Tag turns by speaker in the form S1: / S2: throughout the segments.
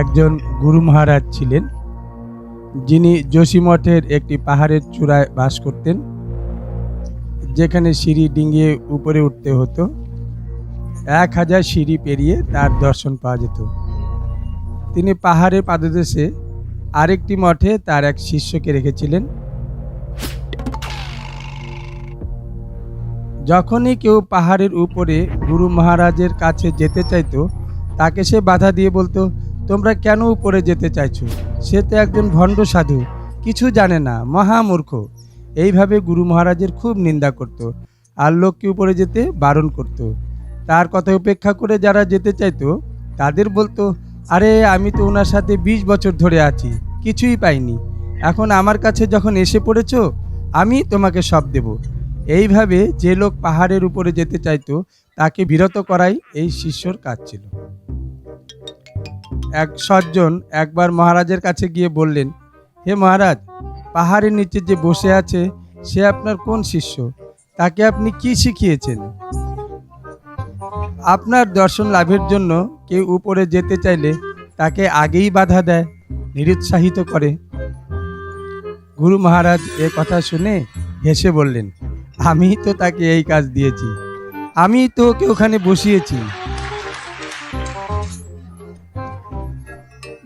S1: একজন গুরু মহারাজ ছিলেন, যিনি যোশীমঠের একটি পাহাড়ের চূড়ায় বাস করতেন, যেখানে সিঁড়ি ডিঙিয়ে উপরে উঠতে হতো। এক হাজার সিঁড়ি পেরিয়ে তার দর্শন পাওয়া যেত। তিনি পাহাড়ের পাদদেশে আরেকটি মঠে তার এক শিষ্যকে রেখেছিলেন। যখনই কেউ পাহাড়ের উপরে গুরু মহারাজের কাছে যেতে চাইতো, তাকে সে বাধা দিয়ে বলতো তোমরা কেন উপরে যেতে চাইছো? সে তো একজন ভণ্ড সাধু, কিছু জানে না, মহামূর্খ। এইভাবে গুরু মহারাজের খুব নিন্দা করত আর লোককে উপরে যেতে বারণ করত। তার কথা উপেক্ষা করে যারা যেতে চাইতো, তাদের বলতো, আরে, আমি তো ওনার সাথে বিশ বছর ধরে আছি, কিছুই পাইনি। এখন আমার কাছে যখন এসে পড়েছো, আমি তোমাকে সব দেব। এইভাবে যে লোক পাহাড়ের উপরে যেতে চাইতো, তাকে বিরত করাই এই শিষ্যর কাজ ছিল। এক সজ্জন একবার মহারাজের কাছে গিয়ে বললেন, হে মহারাজ, পাহাড়ের নিচে যে বসে আছে, সে আপনার কোন শিষ্য? তাকে আপনি কি শিখিয়েছেন? আপনার দর্শন লাভের জন্য কেউ উপরে যেতে চাইলে তাকে আগেই বাধা দেয়, নিরুৎসাহিত করে। গুরু মহারাজ এ কথা শুনে হেসে বললেন, আমি তো তাকে এই কাজ দিয়েছি। আমি তো ওকে ওখানে বসিয়েছি।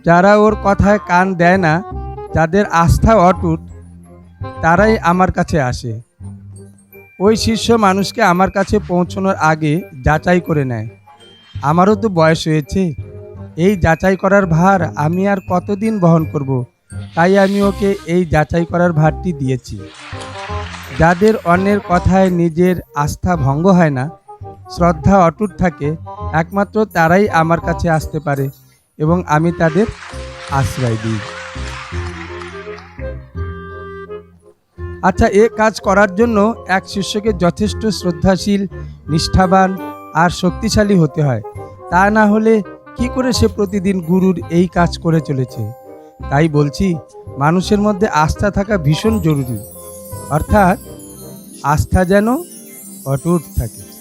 S1: যারা ওর কথায় কান দেয় না, যাদের আস্থা অটুট, তারাই আমার কাছে আসে। ওই শিষ্য মানুষকে আমার কাছে পৌঁছানোর আগে যাচাই করে নেয়। আমারও তো বয়স হয়েছে। এই যাচাই করার ভার আমি আর কতদিন বহন করব। তাই আমি ওকে এই যাচাই করার ভারটি দিয়েছি। যাদের অন্যের কথায় নিজের আস্থা ভঙ্গ হয় না, শ্রদ্ধা অটুট থাকে, একমাত্র তারাই আমার কাছে আসতে পারে। এবং আমি তাদের আশ্রয় দিই। আচ্ছা এ কাজ করার জন্য এক শিষ্যকে যথেষ্ট শ্রদ্ধাশীল, নিষ্ঠাবান আর শক্তিশালী হতে হয়। তা না হলে কি করে সে প্রতিদিন গুরুর এই কাজ করে চলেছে? তাই বলছি, মানুষের মধ্যে আস্থা থাকা ভীষণ জরুরি। অর্থাৎ, আস্থা যেন অটুট থাকে।